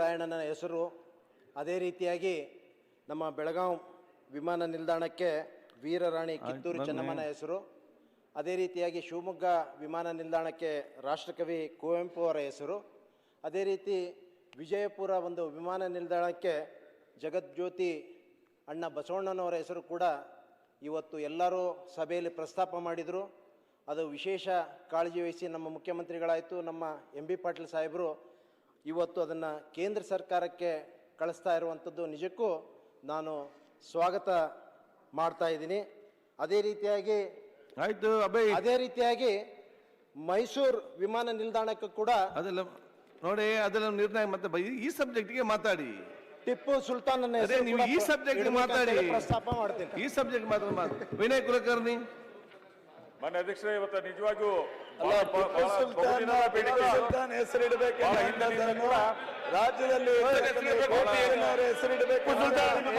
ರಾಯಣ್ಣನ ಹೆಸರು. ಅದೇ ರೀತಿಯಾಗಿ ನಮ್ಮ ಬೆಳಗಾಂ ವಿಮಾನ ನಿಲ್ದಾಣಕ್ಕೆ ವೀರರಾಣಿ ಕಿತ್ತೂರು ಚೆನ್ನಮ್ಮನ ಹೆಸರು. ಅದೇ ರೀತಿಯಾಗಿ ಶಿವಮೊಗ್ಗ ವಿಮಾನ ನಿಲ್ದಾಣಕ್ಕೆ ರಾಷ್ಟ್ರಕವಿ ಕುವೆಂಪು ಅವರ ಹೆಸರು. ಅದೇ ರೀತಿ ವಿಜಯಪುರ ಒಂದು ವಿಮಾನ ನಿಲ್ದಾಣಕ್ಕೆ ಜಗಜ್ಯೋತಿ ಅಣ್ಣ ಬಸವಣ್ಣನವರ ಹೆಸರು ಕೂಡ ಇವತ್ತು ಎಲ್ಲರೂ ಸಭೆಯಲ್ಲಿ ಪ್ರಸ್ತಾಪ ಮಾಡಿದರು. ಅದು ವಿಶೇಷ ಕಾಳಜಿ ವಹಿಸಿ ನಮ್ಮ ಮುಖ್ಯಮಂತ್ರಿಗಳಾಯಿತು ನಮ್ಮ ಎಂ ಬಿ ಪಾಟೀಲ್ ಸಾಹೇಬರು ಇವತ್ತು ಅದನ್ನು ಕೇಂದ್ರ ಸರ್ಕಾರಕ್ಕೆ ಕಳಿಸ್ತಾ ಇರುವಂಥದ್ದು ನಿಜಕ್ಕೂ ನಾನು ಸ್ವಾಗತ ಮಾಡ್ತಾ ಇದ್ದೀನಿ. ಅದೇ ರೀತಿಯಾಗಿ ಆಯ್ತು ಅಭಯ್. ಅದೇ ರೀತಿಯಾಗಿ ಮೈಸೂರು ವಿಮಾನ ನಿಲ್ದಾಣಕ್ಕೆ ಕೂಡ ಅದೆಲ್ಲ ನೋಡಿ ಅದೆಲ್ಲ ನಿರ್ಣಯ ಮತ್ತೆ ಬ- ಈ- ಸಬ್ಜೆಕ್ಟ್ಗೆ ಮಾತಾಡಿ. ಟಿಪ್ಪು ಸುಲ್ತಾನ್ ಅದೇ ನೀವು ಈ ಸಬ್ಜೆಕ್ಟ್ ಮಾತಾಡಿ. ಪ್ರಸ್ತಾಪ ಮಾಡ್ತೀನಿ. ಈ ಸಬ್ಜೆಕ್ಟ್ ಮಾತ್ರ ಮಾತು. ವಿನಯ್ ಕುಲಕರ್ಣಿ. ಮಾನ್ಯ ಅಧ್ಯಕ್ಷರೇ ಇವತ್ತು ನಿಜವಾಗಿಯೂ ರಾಜ್ಯದಲ್ಲಿ ಹೆಸರಿಡಬೇಕು ಬಹಳ- ಟಿಪ್ಪು ಬಹಳ ಸುಲ್ತಾನ್ ಬಹುದಿನದ ಬೇಡಿಕೆ ಇದು. ಸುಲ್ತಾನ್ ಹೆಸರಿಡಬೇಕು ಬಹಳ ಹಿಂದಿನಿಂದ ಕೂಡ ರಾಜ್ಯದಲ್ಲಿ ಹೆಸರಿಡಬೇಕು ಅಂತ ಗೋಪಾಲಯ್ಯನ ಅವರ ಹೆಸರಿಡಬೇಕು ಟಿಪ್ಪು ಸುಲ್ತಾನ್ ಅನ್ನೋದು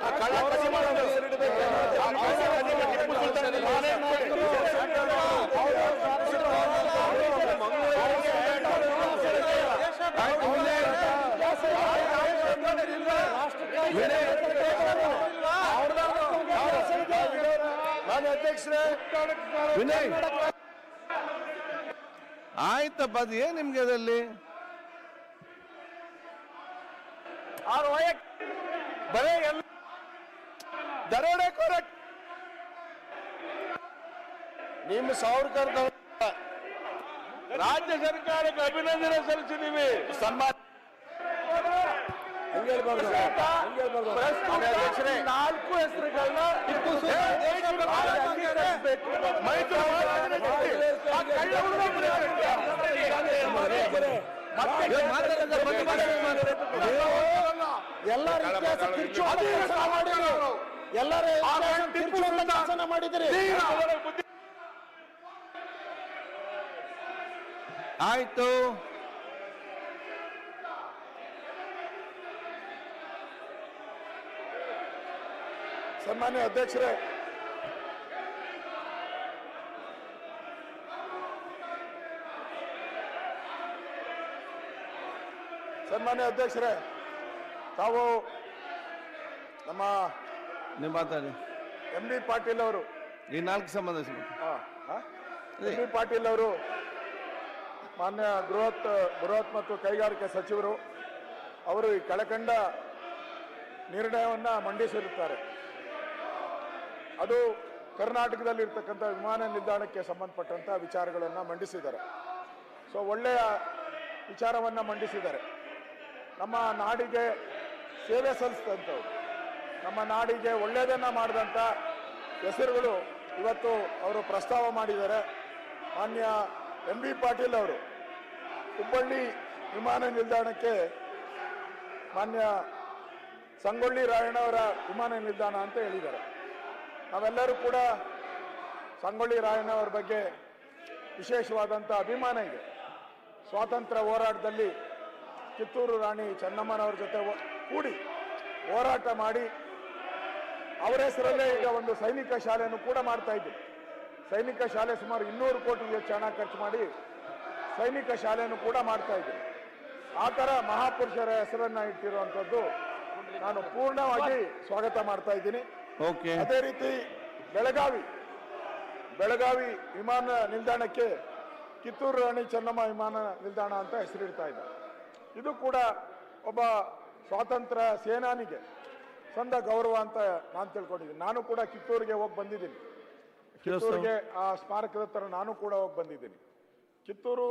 ಆ ಕಳ್ಳಕಸಿ ಮಾಡೋದು ಹೆಸರಿಡಬೇಕು ಅನ್ನೋದು ಆ ಕಳ್ಳಕಸಿ ಟಿಪ್ಪು ಸುಲ್ತಾನ್ ನಾನೇ ಆಯ್ತು ವಿನಯ್ ಮಾನ್ಯ ಅಧ್ಯಕ್ಷರೇ ವಿನಯ್. ಆಯ್ತಪ್ಪ ಅದು ಏನ್ ನಿಮ್ಗೆ ಅದರಲ್ಲಿ? ಬರೇ ಎಲ್ಲ ದರೋಡೆಕೋರ ನಿಮ್ಮ ಸಾವ್ರಕರ್ ರಾಜ್ಯ ಸರ್ಕಾರಕ್ಕೆ ಅಭಿನಂದನೆ ಸಲ್ಲಿಸಿದೀವಿ ಸನ್ಮಾನ ಪ್ರಸ್ತುತ ನಾಲ್ಕು ಹೆಸರುಗಳನ್ನ ಟಿಪ್ಪು ಸುಲ್ತಾನ್ ಅಂಗೀಕರಿಸ್ಬೇಕು. ಮೈಸೂರು ಮಹಾರಾಜರಿಗೆ ಆ ಕಳ್ಳ ಹುಡುಗ ಏ, ಮಾತಾಡೋದು ಬಂದ್ ಮಾಡಿ, ಎಲ್ಲರ ಕೆಲಸನ ಮಾಡಿದ್ರಿ ಆಯ್ತು ಸನ್ಮಾನ್ಯ ಅಧ್ಯಕ್ಷರೇ. ಸನ್ಮಾನ್ಯ ಅಧ್ಯಕ್ಷರೇ ತಾವು ನಮ್ಮ ನೀವು ಮಾತಾಡಿ. ಎಂ ಬಿ ಪಾಟೀಲ್ ಅವರು. ಈ ನಾಲ್ಕು ಸಂಬಂಧಿಸಿದ ಎಂ ಬಿ ಪಾಟೀಲ್ ಅವರು ಮಾನ್ಯ ಬೃಹತ್ ಬೃಹತ್ ಮತ್ತು ಕೈಗಾರಿಕೆ ಸಚಿವರು ಅವರು ಈ ಕೆಳಕಂಡ ನಿರ್ಣಯವನ್ನು ಮಂಡಿಸಿರುತ್ತಾರೆ. ಅದು ಕರ್ನಾಟಕದಲ್ಲಿರ್ತಕ್ಕಂಥ ವಿಮಾನ ನಿಲ್ದಾಣಕ್ಕೆ ಸಂಬಂಧಪಟ್ಟಂಥ ವಿಚಾರಗಳನ್ನು ಮಂಡಿಸಿದ್ದಾರೆ. ಸೊ ಒಳ್ಳೆಯ ವಿಚಾರವನ್ನು ಮಂಡಿಸಿದ್ದಾರೆ. ನಮ್ಮ ನಾಡಿಗೆ ಸೇವೆ ಸಲ್ಲಿಸಿದಂಥವ್ರು, ನಮ್ಮ ನಾಡಿಗೆ ಒಳ್ಳೆಯದನ್ನು ಮಾಡಿದಂಥ ಹೆಸರುಗಳು ಇವತ್ತು ಅವರು ಪ್ರಸ್ತಾವ ಮಾಡಿದ್ದಾರೆ. ಮಾನ್ಯ ಎಂ ಬಿ ಪಾಟೀಲ್ ಅವರು, ಹುಬ್ಬಳ್ಳಿ ವಿಮಾನ ನಿಲ್ದಾಣಕ್ಕೆ ಮಾನ್ಯ ಸಂಗೊಳ್ಳಿ ರಾಯಣ್ಣವರ ವಿಮಾನ ನಿಲ್ದಾಣ ಅಂತ ಹೇಳಿದ್ದಾರೆ. ನಾವೆಲ್ಲರೂ ಕೂಡ ಸಂಗೊಳ್ಳಿ ರಾಯಣ್ಣವರ ಬಗ್ಗೆ ವಿಶೇಷವಾದಂಥ ಅಭಿಮಾನ ಇದೆ. ಸ್ವಾತಂತ್ರ್ಯ ಹೋರಾಟದಲ್ಲಿ ಕಿತ್ತೂರು ರಾಣಿ ಚೆನ್ನಮ್ಮನವ್ರ ಜೊತೆ ಕೂಡಿ ಹೋರಾಟ ಮಾಡಿ ಅವರ ಹೆಸರಲ್ಲೇ ಈಗ ಒಂದು ಸೈನಿಕ ಶಾಲೆಯನ್ನು ಕೂಡ ಮಾಡ್ತಾ ಇದ್ದೀವಿ. ಸೈನಿಕ ಶಾಲೆ ಸುಮಾರು ಇನ್ನೂರು ಕೋಟಿ ಹೆಚ್ಚು ಹಣ ಖರ್ಚು ಮಾಡಿ ಸೈನಿಕ ಶಾಲೆಯನ್ನು ಕೂಡ ಮಾಡ್ತಾ ಇದ್ದೀವಿ. ಆ ಥರ ಮಹಾಪುರುಷರ ಹೆಸರನ್ನ ಇಟ್ಟಿರುವಂಥದ್ದು ನಾನು ಪೂರ್ಣವಾಗಿ ಸ್ವಾಗತ ಮಾಡ್ತಾ ಇದ್ದೀನಿ. ಓಕೆ. ಅದೇ ರೀತಿ ಬೆಳಗಾವಿ ಬೆಳಗಾವಿ ವಿಮಾನ ನಿಲ್ದಾಣಕ್ಕೆ ಕಿತ್ತೂರು ರಾಣಿ ಚೆನ್ನಮ್ಮ ವಿಮಾನ ನಿಲ್ದಾಣ ಅಂತ ಹೆಸರಿಡ್ತಾ ಇದೆ ಇದು ಕೂಡ ಒಬ್ಬ ಸ್ವಾತಂತ್ರ್ಯ ಸೇನಾನಿಗೆ ಸಂದ ಗೌರವ ಅಂತ ನಾನು ತಿಳ್ಕೊಂಡಿದ್ದೀನಿ. ನಾನು ಕೂಡ ಕಿತ್ತೂರಿಗೆ ಹೋಗಿ ಬಂದಿದ್ದೀನಿ. ಕಿತ್ತೂರಿಗೆ ಆ ಸ್ಮಾರಕದ ಹತ್ರ ನಾನು ಕೂಡ ಹೋಗಿ ಬಂದಿದ್ದೀನಿ. ಕಿತ್ತೂರು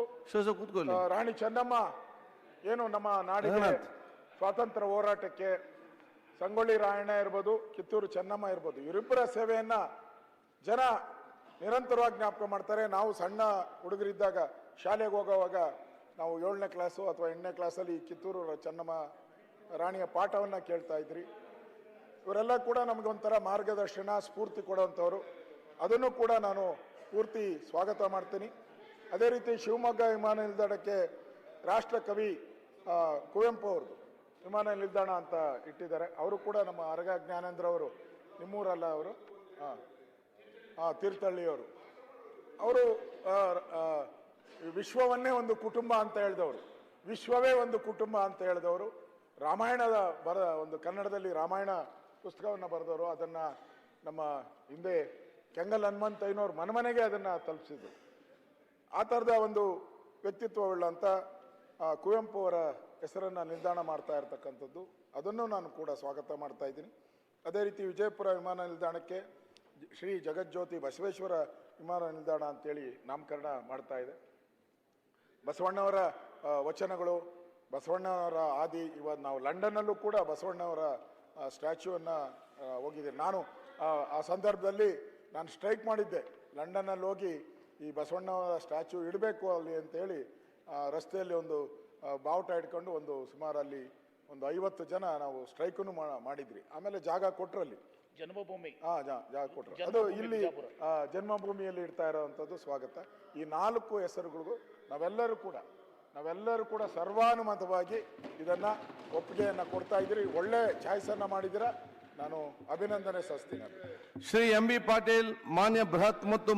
ರಾಣಿ ಚೆನ್ನಮ್ಮ ಏನು ನಮ್ಮ ನಾಡಿಗೆ ಸ್ವಾತಂತ್ರ್ಯ ಹೋರಾಟಕ್ಕೆ ಸಂಗೊಳ್ಳಿ ರಾಯಣ್ಣ ಇರ್ಬೋದು ಕಿತ್ತೂರು ಚೆನ್ನಮ್ಮ ಇರ್ಬೋದು ಇವರಿಬ್ಬರ ಸೇವೆಯನ್ನ ಜನ ನಿರಂತರವಾಗಿ ಜ್ಞಾಪಕ ಮಾಡ್ತಾರೆ. ನಾವು ಸಣ್ಣ ಹುಡುಗರಿದ್ದಾಗ ಶಾಲೆಗೆ ಹೋಗೋವಾಗ ನಾವು ಏಳನೇ ಕ್ಲಾಸು ಅಥವಾ ಎಂಟನೇ ಕ್ಲಾಸಲ್ಲಿ ಕಿತ್ತೂರು ಚೆನ್ನಮ್ಮ ರಾಣಿಯ ಪಾಠವನ್ನು ಕೇಳ್ತಾ ಇದ್ರಿ. ಇವರೆಲ್ಲ ಕೂಡ ನಮಗೊಂಥರ ಮಾರ್ಗದರ್ಶನ ಸ್ಫೂರ್ತಿ ಕೊಡುವಂಥವ್ರು. ಅದನ್ನು ಕೂಡ ನಾನು ಪೂರ್ತಿ ಸ್ವಾಗತ ಮಾಡ್ತೀನಿ. ಅದೇ ರೀತಿ ಶಿವಮೊಗ್ಗ ವಿಮಾನ ನಿಲ್ದಾಣಕ್ಕೆ ರಾಷ್ಟ್ರ ಕವಿ ಆ, ಕುವೆಂಪು ಅವ್ರದ್ದು ವಿಮಾನ ನಿಲ್ದಾಣ ಅಂತ ಇಟ್ಟಿದ್ದಾರೆ. ಅವರು ಕೂಡ ನಮ್ಮ ಅರಗ ಜ್ಞಾನೇಂದ್ರ ಅವರು, ನಿಮ್ಮೂರಲ್ಲ ಅವರು? ಹಾಂ. ಹಾಂ, ತೀರ್ಥಹಳ್ಳಿಯವರು. ಅವರು ವಿಶ್ವವನ್ನೇ ಒಂದು ಕುಟುಂಬ ಅಂತ ಹೇಳಿದವರು. ವಿಶ್ವವೇ ಒಂದು ಕುಟುಂಬ ಅಂತ ಹೇಳಿದವರು. ರಾಮಾಯಣದ ಬರ, ಒಂದು ಕನ್ನಡದಲ್ಲಿ ರಾಮಾಯಣ ಪುಸ್ತಕವನ್ನು ಬರೆದವರು. ಅದನ್ನ ನಮ್ಮ ಹಿಂದೆ ಕೆಂಗಲ್ ಹನುಮಂತಯ್ಯನವ್ರು ಮನೆಮನೆಗೆ ಅದನ್ನ ತಲುಪಿಸಿದ್ರು. ಆ ಥರದ ಒಂದು ವ್ಯಕ್ತಿತ್ವವುಳ್ಳಂಥ ಕುವೆಂಪು ಅವರ ಹೆಸರನ್ನು ನಿಲ್ದಾಣ ಮಾಡ್ತಾ ಇರತಕ್ಕಂಥದ್ದು. ಅದನ್ನು ನಾನು ಕೂಡ ಸ್ವಾಗತ ಮಾಡ್ತಾ ಇದ್ದೀನಿ. ಅದೇ ರೀತಿ ವಿಜಯಪುರ ವಿಮಾನ ನಿಲ್ದಾಣಕ್ಕೆ ಶ್ರೀ ಜಗಜ್ಯೋತಿ ಬಸವೇಶ್ವರ ವಿಮಾನ ನಿಲ್ದಾಣ ಅಂತೇಳಿ ನಾಮಕರಣ ಮಾಡ್ತಾ ಇದೆ. ಬಸವಣ್ಣವರ ವಚನಗಳು ಬಸವಣ್ಣವರ ಆದಿ ಇವತ್ತು ನಾವು ಲಂಡನ್ನಲ್ಲೂ ಕೂಡ ಬಸವಣ್ಣವರ ಸ್ಟ್ಯಾಚ್ಯೂವನ್ನು ಹೋಗಿದ್ದೀನಿ ನಾನು ಆ, ಸಂದರ್ಭದಲ್ಲಿ ನಾನು ಸ್ಟ್ರೈಕ್ ಮಾಡಿದ್ದೆ. ಲಂಡನ್ನಲ್ಲಿ ಹೋಗಿ ಈ ಬಸವಣ್ಣವರ ಸ್ಟ್ಯಾಚ್ಯೂ ಇಡಬೇಕು ಅಲ್ಲಿ ಅಂತೇಳಿ ರಸ್ತೆಯಲ್ಲಿ ಒಂದು ಬಾವುಟ ಇಟ್ಕೊಂಡು ಒಂದು ಸುಮಾರು ಅಲ್ಲಿ ಒಂದು ಐವತ್ತು ಜನ ನಾವು ಸ್ಟ್ರೈಕನ್ನು ಮಾಡಿದ್ರಿ. ಆಮೇಲೆ ಜಾಗ ಕೊಟ್ಟರಲ್ಲಿ ಜನ್ಮಭೂಮಿ. ಹಾ ಜಾಗ ಕೊಟ್ಟರು ಅದು ಇಲ್ಲಿ ಜನ್ಮಭೂಮಿಯಲ್ಲಿ ಇಡ್ತಾ ಇರೋವಂಥದ್ದು ಸ್ವಾಗತ. ಈ ನಾಲ್ಕು ಹೆಸರುಗಳಿಗೂ ನಾವೆಲ್ಲರೂ ಕೂಡ ನಾವೆಲ್ಲರೂ ಕೂಡ ಸರ್ವಾನುಮತವಾಗಿ ಇದನ್ನ ಒಪ್ಪಿಗೆಯನ್ನ ಕೊಡ್ತಾ ಇದ್ದೀರಿ. ಒಳ್ಳೆ ಚಾಯ್ಸನ್ನು ಮಾಡಿದ್ದೀರಾ. ನಾನು ಅಭಿನಂದನೆ ಸಲ್ಲಿಸ್ತೀನಿ. ಶ್ರೀ ಎಂ ಬಿ ಪಾಟೀಲ್ ಮಾನ್ಯ ಬೃಹತ್ ಮತ್ತು